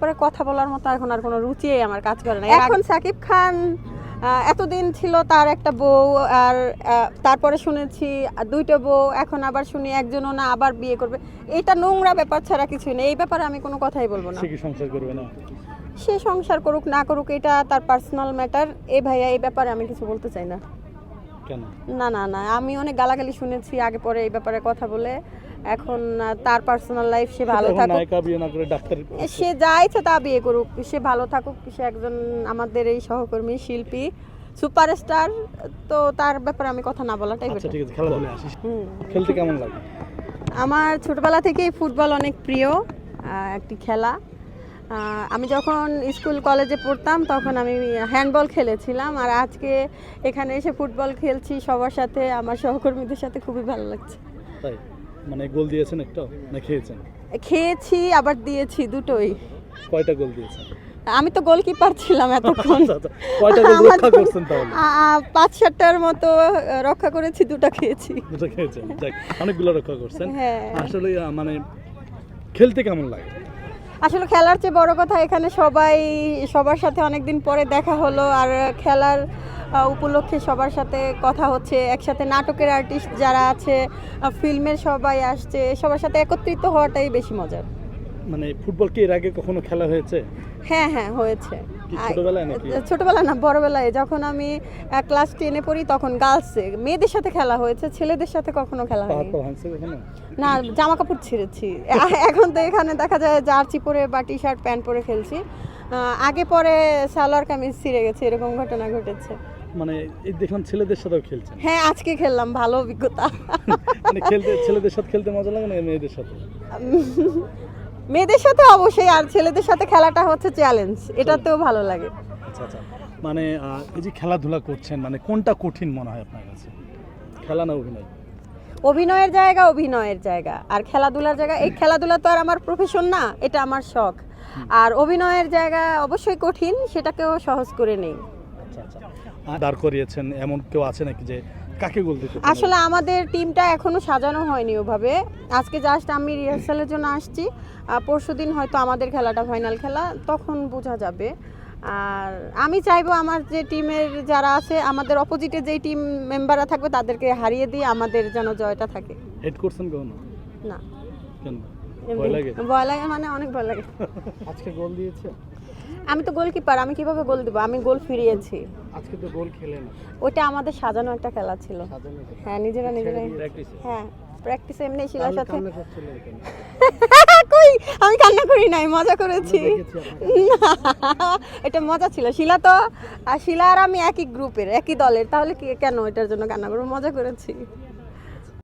পরে কথা বলার মতো এখন আর কোনো রুচি আমার কাজ করে না। এখন সাকিব খান এতদিন ছিল তার একটা বউ আর তারপরে শুনেছি দুইটা বউ এখন আবার শুনি একজনও না আবার বিয়ে করবে। এটা নোংরা ব্যাপার ছাড়া কিছু নেই। এই ব্যাপারে আমি কোনো কথাই বলব না। সে সংসার করবে না? সে সংসার করুক না করুক এটা তার পার্সোনাল ম্যাটার এ ভাইয়া এই ব্যাপারে আমি কিছু বলতে চাই না। না না না আমি অনেক গালাগালি শুনেছি আগে পরে এই ব্যাপারে কথা বলে। এখন তার পার্সোনাল লাইফ সে ভালো থাকুক। সে যা ইচ্ছে তা বিয়ে করুক সে ভালো থাকুক সে একজন আমাদের এই সহকর্মী শিল্পী সুপারস্টার তো তার ব্যাপারে আমি কথা না বলাটাই আচ্ছা ঠিক আছে খেলাধুলা আসিস। হুম। খেলতে কেমন লাগে? আমার ছোটবেলা থেকেই ফুটবল অনেক প্রিয় একটি খেলা। আমি যখন স্কুল কলেজে পড়তাম তখন আমি হ্যান্ডবল খেলেছিলাম আর আজকে এখানে এসে ফুটবল খেলছি সবার সাথে আমার সহকর্মীদের সাথে খুবই ভালো লাগছে। তাই? মানে গোল দিয়েছেন একটা? না খেয়েছেন? খেয়েছি আবার দিয়েছি দুটোই। কয়টা গোল দিয়েছেন? আমি তো গোলকিপার ছিলাম এতক্ষণ। আচ্ছা, আচ্ছা। কয়টা গোল রক্ষা করছেন তাহলে? পাঁচ সাতটার মতো রক্ষা করেছি দুটো খেয়েছি। দুটো খেয়েছেন? যাক অনেকগুলো রক্ষা করছেন। হ্যাঁ। আসলে মানে খেলতে কেমন লাগে? আসলে খেলার চেয়ে বড় কথা এখানে সবাই সবার সাথে অনেকদিন পরে দেখা হলো আর খেলার উপলক্ষে সবার সাথে কথা হচ্ছে একসাথে নাটকের আর্টিস্ট যারা আছে ফিল্মের সবাই আসছে সবার সাথে একত্রিত হওয়াটাই বেশি মজার। মানে ফুটবল কি এর আগে কখনো খেলা হয়েছে? হ্যাঁ হ্যাঁ হয়েছে? ছোটবেলা না বড়বেলায় যখন আমি ক্লাস টেনে পড়ি তখন গার্লসে মেয়েদের সাথে খেলা হয়েছে ছেলেদের সাথে কখনো খেলা হয়নি। না জামা কাপড় ছিঁড়েছি এখন তো এখানে দেখা যায় জার্সি পরে বা টি শার্ট প্যান্ট পরে খেলছি। আগে পরে সালোয়ার কামিজ ছিঁড়ে গেছে এরকম ঘটনা ঘটেছে। মানে এই দেখলাম ছেলেদের সাথেও খেলছেন। হ্যাঁ আজকে খেললাম ভালো অভিজ্ঞতা। মানে খেলতে ছেলেদের সাথে খেলতে মজা লাগে না মেয়েদের সাথে? মেয়েদের সাথে অবশ্যই আর ছেলেদের সাথে খেলাটা হচ্ছে চ্যালেঞ্জ এটাতেও ভালো লাগে। আচ্ছা আচ্ছা। মানে এই যে খেলাধুলা করছেন মানে কোনটা কঠিন মনে হয় আপনার কাছে? খেলা না অভিনয়? অভিনয়ের জায়গা অভিনয়ের জায়গা। আর খেলাধুলার জায়গা এই খেলাধুলা তো আর আমার প্রফেশন না এটা আমার শখ। আর অভিনয়ের জায়গা অবশ্যই কঠিন সেটাকেও সহজ করে নেই। আচ্ছা আচ্ছা। দাঁড় করিয়েছেন এমন কেউ আছে নাকি যে কাকে গোল দিতে আসলে আমাদের টিমটা এখনও সাজানো হয়নি ওভাবে। আজকে জাস্ট আমি রিহার্সালের জন্য আসছি। পরশু দিন হয়তো আমাদের খেলাটা ফাইনাল খেলা তখন বোঝা যাবে। আর আমি চাইব আমার যে টিমের যারা আছে আমাদের অপোজিটে যেই টিম মেম্বাররা থাকবে তাদেরকে হারিয়ে দিয়ে আমাদের যেন জয়টা থাকে। হেড করছেন কখনো? না। কেন? ভয় লাগে? ভয় লাগে মানে অনেক ভয় লাগে। আজকে গোল দিয়েছে আমি তো গোলকিপার আমি কীভাবে গোল দেবো? আমি গোল ফিরিয়েছি। আজকে তো গোল খেলে না ওটা আমাদের সাজানো একটা খেলা ছিল। হ্যাঁ নিজেরা নিজেরাই। প্র্যাকটিস হ্যাঁ প্র্যাকটিস এমনি শিলার সাথে। কই? আমি কান্না করি নাই মজা করেছি। এটা মজা ছিল। শিলা তো আর শিলা আর আমি একই গ্রুপের একই দলের। তাহলে কি কেন এটার জন্য কান্না করব? মজা করেছি।